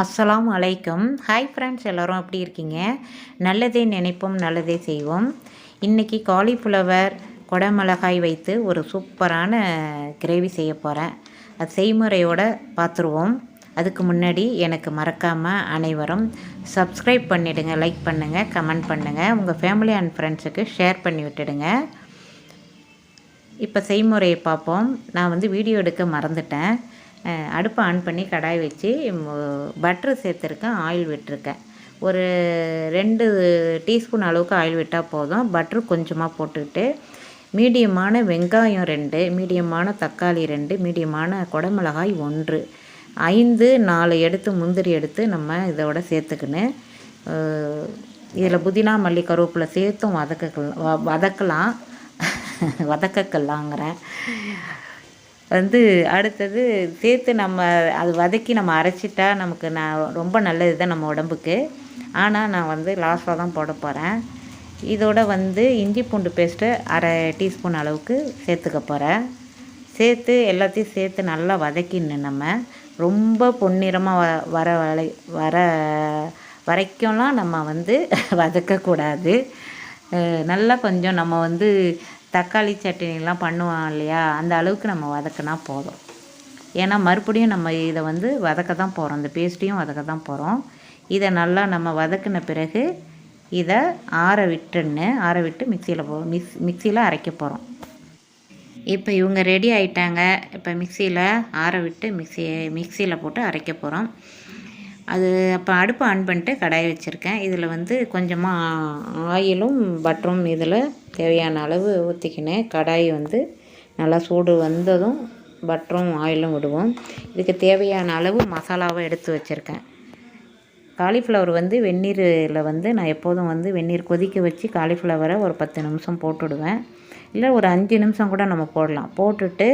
அஸ்ஸலாம் அலைக்கும். Hi friends எல்லோரும் எப்படி இருக்கீங்க? நல்லதே நினைப்போம் நல்லதே செய்வோம். இன்றைக்கி காலிஃப்ளவர் கொடமிளகாய் வைத்து ஒரு சூப்பரான கிரேவி செய்ய போகிறேன் அது செய்முறையோடு பார்த்துருவோம் அதுக்கு முன்னாடி எனக்கு மறக்காமல் அனைவரும் சப்ஸ்கிரைப் பண்ணிவிடுங்க லைக் பண்ணுங்கள் கமெண்ட் பண்ணுங்கள் உங்கள் ஃபேமிலி அண்ட் ஃப்ரெண்ட்ஸுக்கு ஷேர் பண்ணி விட்டுடுங்க. இப்போ செய்முறையை பார்ப்போம். நான் வந்து வீடியோ எடுக்க மறந்துட்டேன். அடுப்பை ஆன் பண்ணி கடாய் வச்சு பட்ரு சேர்த்துருக்கேன் ஆயில் விட்டுருக்கேன். ஒரு ரெண்டு டீஸ்பூன் அளவுக்கு ஆயில் விட்டால் போதும். பட்ரு கொஞ்சமாக போட்டுக்கிட்டு மீடியமான வெங்காயம் ரெண்டு மீடியமான தக்காளி ரெண்டு மீடியமான குடமிளகாய் ஒன்று. ஐந்து நாலு எடுத்து முந்திரி எடுத்து நம்ம இதோட சேர்த்துக்கின்னு இதில் புதினா மல்லி கருவேப்பிலை சேர்த்தும் வதக்கலாம் வதக்கலாம். வதக்கக்கல்லாங்கிறேன் வந்து அடுத்தது சேர்த்து நம்ம அது வதக்கி நம்ம அரைச்சிட்டா நமக்கு நான் ரொம்ப நல்லது தான் நம்ம உடம்புக்கு. ஆனால் நான் வந்து லாஸ்ட்டாக தான் போட போகிறேன் இதோட வந்து இஞ்சி பூண்டு பேஸ்ட்டு அரை டீஸ்பூன் அளவுக்கு சேர்த்துக்க போகிறேன் சேர்த்து எல்லாத்தையும் சேர்த்து நல்லா வதக்கின்னு நம்ம ரொம்ப பொன்னிறமாக வ வர வரை வர வரைக்கும்லாம் நம்ம வந்து வதக்கக்கூடாது. நல்லா கொஞ்சம் நம்ம வந்து தக்காளி சட்னிலாம் பண்ணுவோம் இல்லையா? அந்த அளவுக்கு நம்ம வதக்கினா போதும். ஏன்னா மறுபடியும் நம்ம இதை வந்து வதக்க தான் போகிறோம் இந்த பேஸ்ட்டையும் வதக்க தான் போகிறோம் இதை நல்லா நம்ம வதக்கின பிறகு இதை ஆற விட்டுன்னு ஆற விட்டு மிக்சியில் போ மிக்ஸ் மிக்சியில் அரைக்க போகிறோம் இப்போ இவங்க ரெடி ஆயிட்டாங்க. இப்போ மிக்சியில் ஆற விட்டு மிக்சி மிக்சியில் போட்டு அரைக்க போகிறோம் அது அப்போ அடுப்பை ஆன் பண்ணிட்டு கடாய் வச்சுருக்கேன். இதில் வந்து கொஞ்சமாக ஆயிலும் பட்டரும் இதில் தேவையான அளவு ஊற்றிக்கினேன் கடாய் வந்து நல்லா சூடு வந்ததும் பட்டரும் ஆயிலும் விடுவோம். இதுக்கு தேவையான அளவு மசாலாவை எடுத்து வச்சுருக்கேன். காலிஃப்ளவர் வந்து வெந்நீரில் வந்து நான் எப்போதும் வந்து வெந்நீர் கொதிக்க வச்சு காலிஃப்ளவரை ஒரு பத்து நிமிஷம் போட்டுவிடுவேன் இல்லை ஒரு அஞ்சு நிமிஷம் கூட நம்ம போடலாம். போட்டுட்டு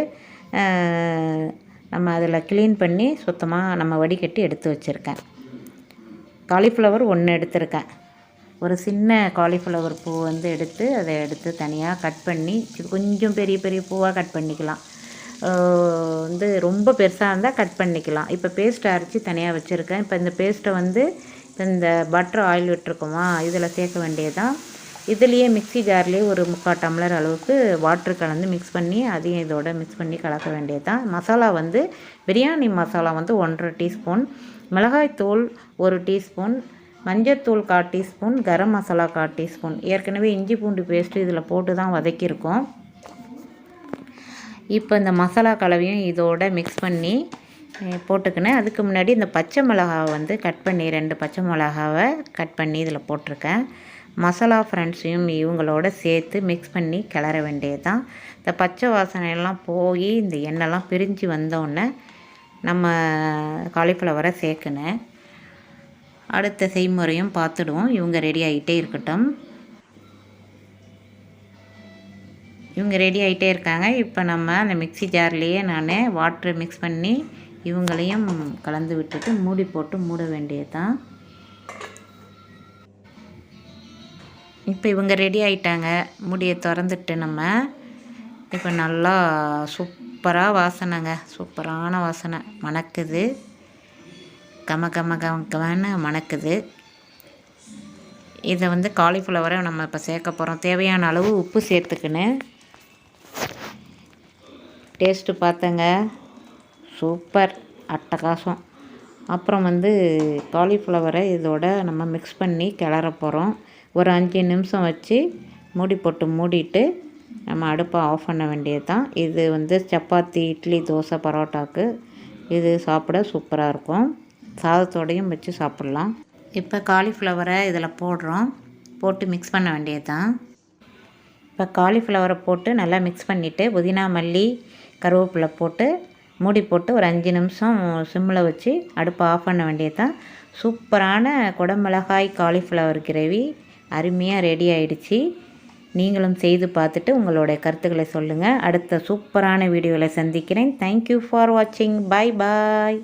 நம்ம அதில் க்ளீன் பண்ணி சுத்தமாக நம்ம வடிகட்டி எடுத்து வச்சுருக்கேன். காலிஃப்ளவர் ஒன்று எடுத்திருக்கேன். ஒரு சின்ன காலிஃப்ளவர் பூ வந்து எடுத்து அதை எடுத்து தனியாக கட் பண்ணி கொஞ்சம் பெரிய பெரிய பூவாக கட் பண்ணிக்கலாம். வந்து ரொம்ப பெருசாக இருந்தால் கட் பண்ணிக்கலாம். இப்போ பேஸ்ட்டை அரைச்சி தனியாக வச்சுருக்கேன். இப்போ இந்த பேஸ்ட்டை வந்து இந்த பட்டர் ஆயில் விட்டுருக்கோமா இதில் சேர்க்க வேண்டியதான் இதுலேயே மிக்சி ஜார்லேயே ஒரு முக்கால் டம்ளர் அளவுக்கு வாட்ரு கலந்து மிக்ஸ் பண்ணி அதையும் இதோட மிக்ஸ் பண்ணி கலக்க வேண்டியது தான் மசாலா வந்து பிரியாணி மசாலா வந்து ஒன்றரை டீஸ்பூன் மிளகாய்த்தூள் ஒரு டீஸ்பூன் மஞ்சத்தூள் கால் டீஸ்பூன் கரம் மசாலா கால் டீஸ்பூன். ஏற்கனவே இஞ்சி பூண்டு பேஸ்ட்டு இதில் போட்டு தான் வதக்கியிருக்கோம். இப்போ இந்த மசாலா கலவையும் இதோட மிக்ஸ் பண்ணி போட்டுக்கினேன். அதுக்கு முன்னாடி இந்த பச்சை மிளகாவை வந்து கட் பண்ணி ரெண்டு பச்சை மிளகாவை கட் பண்ணி இதில் போட்டிருக்கேன். மசாலா ஃப்ரெண்ட்ஸையும் இவங்களோட சேர்த்து மிக்ஸ் பண்ணி கிளற வேண்டியது தான் இந்த பச்சை வாசனையெல்லாம் போய் இந்த எண்ணெய்லாம் பிரிஞ்சு வந்தோடனே நம்ம காலிஃப்ளவரை சேர்க்கணும் அடுத்த செய்முறையும் பார்த்துடுவோம். இவங்க ரெடி ஆகிட்டே இருக்கட்டும். இவங்க ரெடி ஆகிட்டே இருக்காங்க. இப்போ நம்ம அந்த மிக்சி ஜார்லேயே நான் வாட்ரு மிக்ஸ் பண்ணி இவங்களையும் கலந்து விட்டுட்டு மூடி போட்டு மூட வேண்டியது தான் இப்போ இவங்க ரெடி ஆகிட்டாங்க முடியை திறந்துட்டு நம்ம இப்போ நல்லா சூப்பராக வாசனைங்க. சூப்பரான வாசனை. மணக்குது. கம கம கம கமன்னு மணக்குது. இதை வந்து காலிஃப்ளவரை நம்ம இப்போ சேர்க்க போகிறோம் தேவையான அளவு உப்பு சேர்த்துக்கின்னு. டேஸ்ட்டு பார்த்தங்க. சூப்பர். அட்டகாசம். அப்புறம் வந்து காலிஃப்ளவரை இதோட நம்ம மிக்ஸ் பண்ணி கிளற போகிறோம் ஒரு அஞ்சு நிமிஷம் வச்சு மூடி போட்டு மூடிட்டு நம்ம அடுப்பை ஆஃப் பண்ண வேண்டியது தான் இது வந்து சப்பாத்தி இட்லி தோசை பரோட்டாவுக்கு இது சாப்பிட சூப்பராக இருக்கும். சாதத்தோடையும் வச்சு சாப்பிட்லாம். இப்போ காலிஃப்ளவரை இதில் போடுறோம். போட்டு மிக்ஸ் பண்ண வேண்டியது தான் இப்போ காலிஃப்ளவரை போட்டு நல்லா மிக்ஸ் பண்ணிவிட்டு புதினா மல்லி கருவேப்பிலை போட்டு மூடி போட்டு ஒரு அஞ்சு நிமிஷம் சிம்மில் வச்சு அடுப்பை ஆஃப் பண்ண வேண்டியது தான் சூப்பரான குடமிளகாய் காலிஃப்ளவர் கிரேவி அருமையாக ரெடி ஆகிடுச்சி நீங்களும் செய்து பார்த்துட்டு உங்களுடைய கருத்துக்களை சொல்லுங்கள் அடுத்த சூப்பரான வீடியோவில் சந்திக்கிறேன். தேங்க்யூ ஃபார் வாட்சிங் பாய் பாய்